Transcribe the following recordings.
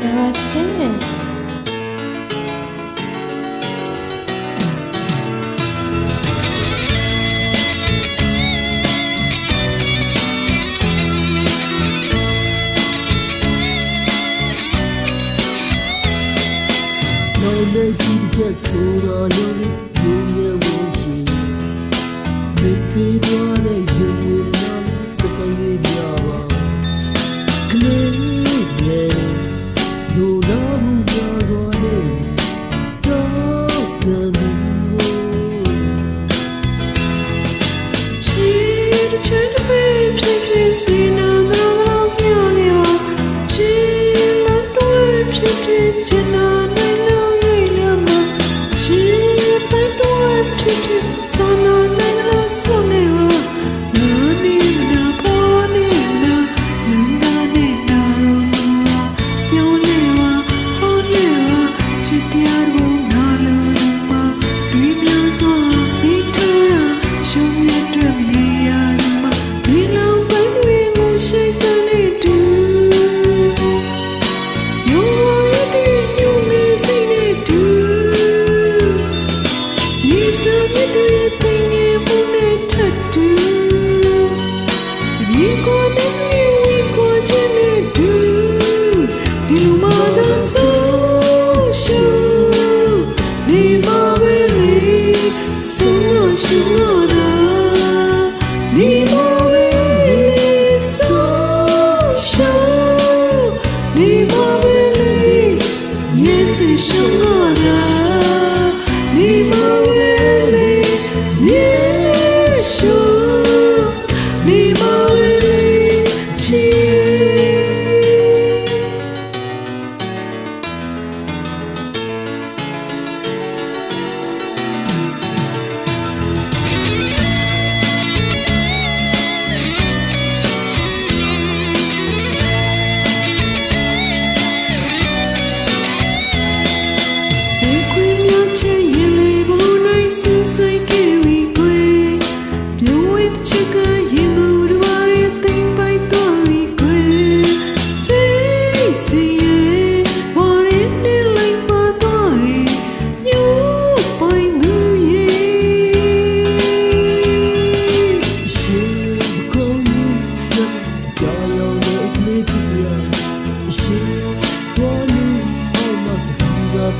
Versene. Lale gir gel suralini Yum yavrum Tonight you.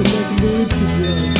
Bırak gibi yours.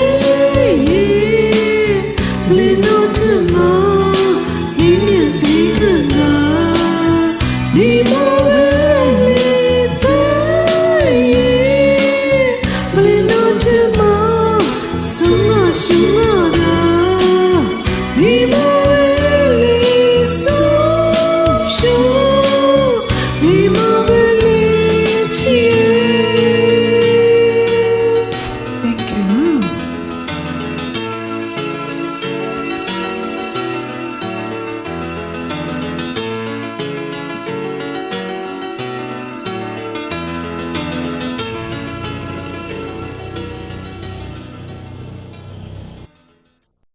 to